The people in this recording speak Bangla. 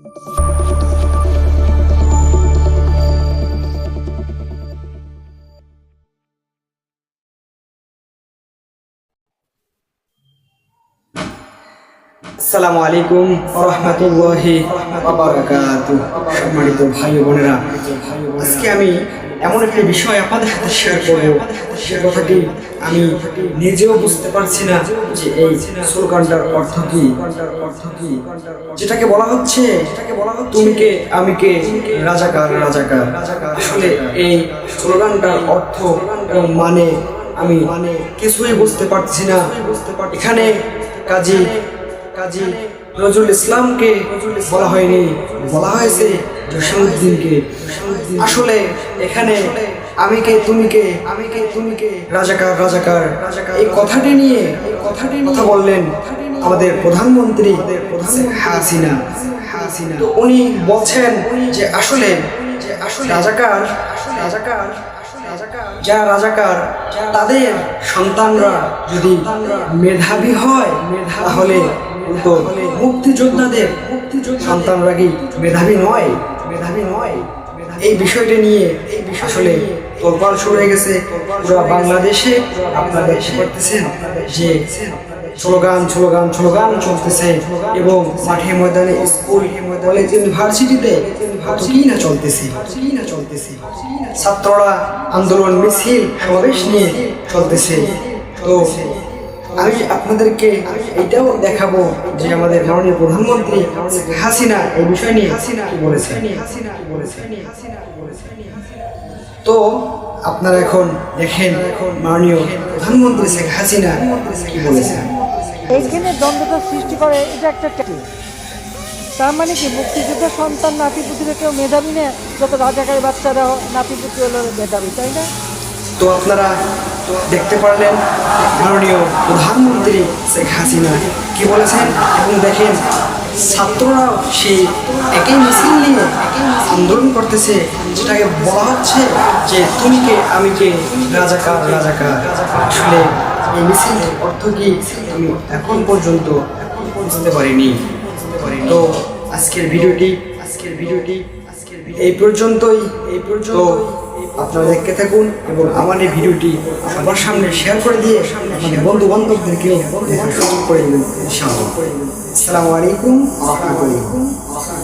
আসসালামু আলাইকুম রহমতুল্লাহি সম্মানিত ভাই বোনেরা আজকে আমি এমন একটি বিষয় আপনাদের সাথে শেয়ার করব সে কথাটি আমি নিজেও বুঝতে পারছি না যে এই স্লোগানটার অর্থ কি। যেটাকে বলা হচ্ছে তুমি কে আমি কে? রাজাকার রাজাকার। আসলে এই স্লোগানটার অর্থ এবং মানে আমি কিছুই বুঝতে পারছি না। এখানে কাজী কাজী নজরুল ইসলামকে বলা হয়নি, বলা হয়েছে জসীমউদ্দিনকে আসলে এখানে আমি কে, তুমি কে? আমি কে তুমি কে রাজাকার রাজাকার। এই কথাটি নিয়ে এই কথাটি কথা বললেন আমাদের প্রধানমন্ত্রী হাসিনা হাসিনা। তো উনি বলছেন যে আসলে যে আসলে রাজাকার রাজাকার যারা রাজাকার, তাদের সন্তানরা যদি মেধাবী হয়, তাহলে মুক্তিযোদ্ধাদের সন্তানরা কি মেধাবী নয়? মেধাবী নয়। এই বিষয়টা নিয়ে। আসলে তোলপাল শুরু হয়ে গেছে। পুরো বাংলাদেশে আপনারা দেখতে পারতেছেন যে স্লোগান স্লোগান স্লোগান চলতেছে এবং মাঠে ময়দানে স্কুল কলেজ ইউনিভার্সিটিতে কি না চলতেছে। কি না চলতেছে। ছাত্ররা আন্দোলন মিছিল সমাবেশ নিয়ে চলতেছে। তো আমি আপনাদেরকে এটাও দেখাবো যে আমাদের মাননীয় প্রধানমন্ত্রী হাসিনা এই বিষয় নিয়ে হাসিনা বলেছে তো আপনারা এখন দেখেন এখন মাননীয় প্রধানমন্ত্রী শেখ হাসিনা কি বলেছেন। এইখানে দ্বন্দ্বতা সৃষ্টি করে, এটা একটা তার মানে কি মুক্তিযুদ্ধের সন্তান নাতিপুতিরা কেউ মেধাবী না, যত রাজাকারী বাচ্চারা নাতিপুতি হলো মেধাবী, তাই না? তো আপনারা দেখতে পারলেন মাননীয় প্রধানমন্ত্রী শেখ হাসিনা কি বলেছেন? এবং দেখেন ছাত্ররাও সেই একই মিছিল নিয়ে আন্দোলন করতেছে, যেটাকে বলা হচ্ছে যে তুমি কে, আমি কে, রাজাকার রাজাকার। আসলে এই মিছিলের অর্থ কি? আমি এখন পর্যন্ত বুঝতে পারিনি। তো আজকের ভিডিওটি আজকের ভিডিওটি, আজকের এই পর্যন্তই, এই পর্যন্ত আপনারা দেখতে থাকুন এবং আমার এই ভিডিওটি সবার সামনে শেয়ার করে দিয়ে সামনে বন্ধু বান্ধবদেরকেও দেখার সুযোগ করে দেবেন ইনশাআল্লাহ আসসালামু আলাইকুম। রহমতুল্লাহ